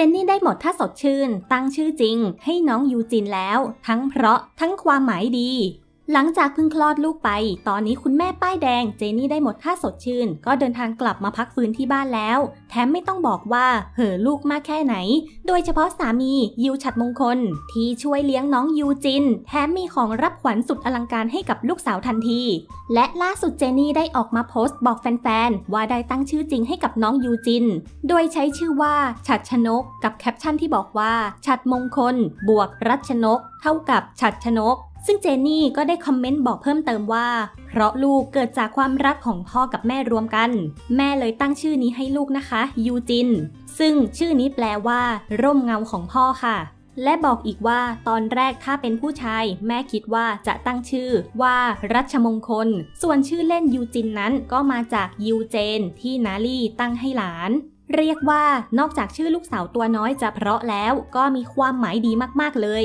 จนนี่ได้หมดถ้าสดชื่น ตั้งชื่อจริง ให้น้องยูจินแล้ว ทั้งเพราะทั้งความหมายดี หลังจากเพิ่งคลอดลูกไป ตอนนี้คุณแม่ป้ายแดงเจนี่ได้หมดท่าสดชื่น ก็เดินทางกลับมาพักฟื้นที่บ้านแล้ว แถมไม่ต้องบอกว่าเห่อลูกมากแค่ไหน โดยเฉพาะสามียูฉัดมงคล ที่ช่วยเลี้ยงน้องยูจิน แถมมีของรับขวัญสุดอลังการให้กับลูกสาวทันที และล่าสุดเจนี่ได้ออกมาโพสต์บอกแฟนๆ ว่าได้ตั้งชื่อจริงให้กับน้องยูจิน โดยใช้ชื่อว่าฉัดชนก กับแคปชั่นที่บอกว่า ฉัดมงคล บวกรัชนก เท่ากับฉัดชนก ซึ่งเจนี่ก็ได้คอมเมนต์บอกเพิ่มเติมว่า เพราะลูกเกิดจากความรักของพ่อกับแม่รวมกัน แม่เลยตั้งชื่อนี้ให้ลูกนะคะ ยูจิน ซึ่งชื่อนี้แปลว่า ร่มเงาของพ่อค่ะ และบอกอีกว่าตอนแรกถ้าเป็นผู้ชาย แม่คิดว่าจะตั้งชื่อว่ารัชมงคล ส่วนชื่อเล่นยูจินนั้นก็มาจากยูเจน ที่นาลี่ตั้งให้หลานเรียกว่านอกจากชื่อลูกสาวตัวน้อยจะเพราะแล้ว ก็มีความหมายดีมากๆเลย